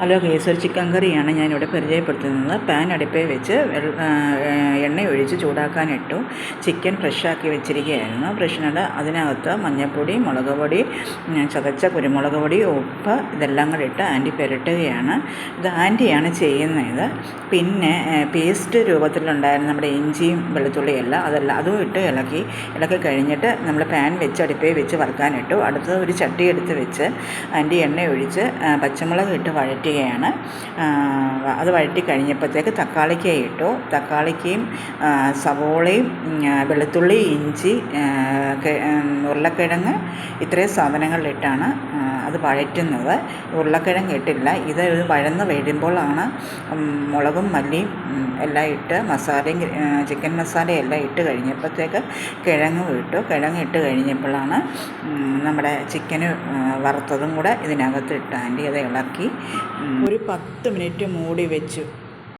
Hello case ഒരു chicken കറിയാണ് ഞാനിവിടെ പരിചയപ്പെടുത്തുന്നത്. പാൻ അടുപ്പേ വെച്ച് എണ്ണ ഒഴിച്ച് ചൂടാക്കാനിട്ടു ചിക്കൻ ഫ്രഷാക്കി വെച്ചിരിക്കുകയായിരുന്നു. ഫ്രഷിനോട് അതിനകത്ത് മഞ്ഞൾപ്പൊടി മുളക് പൊടി ചതച്ച കുരുമുളക് പൊടി ഉപ്പ് ഇതെല്ലാം കൂടി ഇട്ട് ആന്റി പുരട്ടുകയാണ്. ഇത് ആന്റിയാണ് ചെയ്യുന്നത്. പിന്നെ പേസ്റ്റ് രൂപത്തിലുണ്ടായിരുന്ന നമ്മുടെ ഇഞ്ചിയും വെളുത്തുള്ളിയെല്ലാം അതെല്ലാം അതും ഇട്ട് ഇളക്കി ഇളക്കി കഴിഞ്ഞിട്ട് നമ്മൾ പാൻ വെച്ച് അടുപ്പേ വെച്ച് വറുക്കാനിട്ടു. അടുത്തത് ഒരു ചട്ടി എടുത്ത് വെച്ച് ആന്റി എണ്ണ ഒഴിച്ച് പച്ചമുളക് ഇട്ട് വഴറ്റുകയാണ് അത് വഴറ്റി കഴിഞ്ഞപ്പോഴത്തേക്ക് തക്കാളിക്കായി ഇട്ടു തക്കാളിക്കയും സവോളയും വെളുത്തുള്ളി ഇഞ്ചി ഉരുളക്കിഴങ്ങ് ഇത്രയും സാധനങ്ങളിലിട്ടാണ് അത് വഴറ്റുന്നത് ഉരുളക്കിഴങ്ങ് ഇട്ടില്ല ഇത് വഴന്ന് വരുമ്പോഴാണ് മുളകും മല്ലിയും എല്ലാം ഇട്ട് മസാലയും ചിക്കൻ മസാലയും എല്ലാം ഇട്ട് കഴിഞ്ഞപ്പോഴത്തേക്ക് കിഴങ്ങും ഇട്ടു. കിഴങ്ങ് ഇട്ട് കഴിഞ്ഞപ്പോഴാണ് നമ്മുടെ ചിക്കന് വറുത്തതും കൂടെ ഇതിനകത്ത് ഇട്ട് അത് ഇളക്കി. ഒരു പത്ത് മിനിറ്റ് മൂടി വെച്ചു.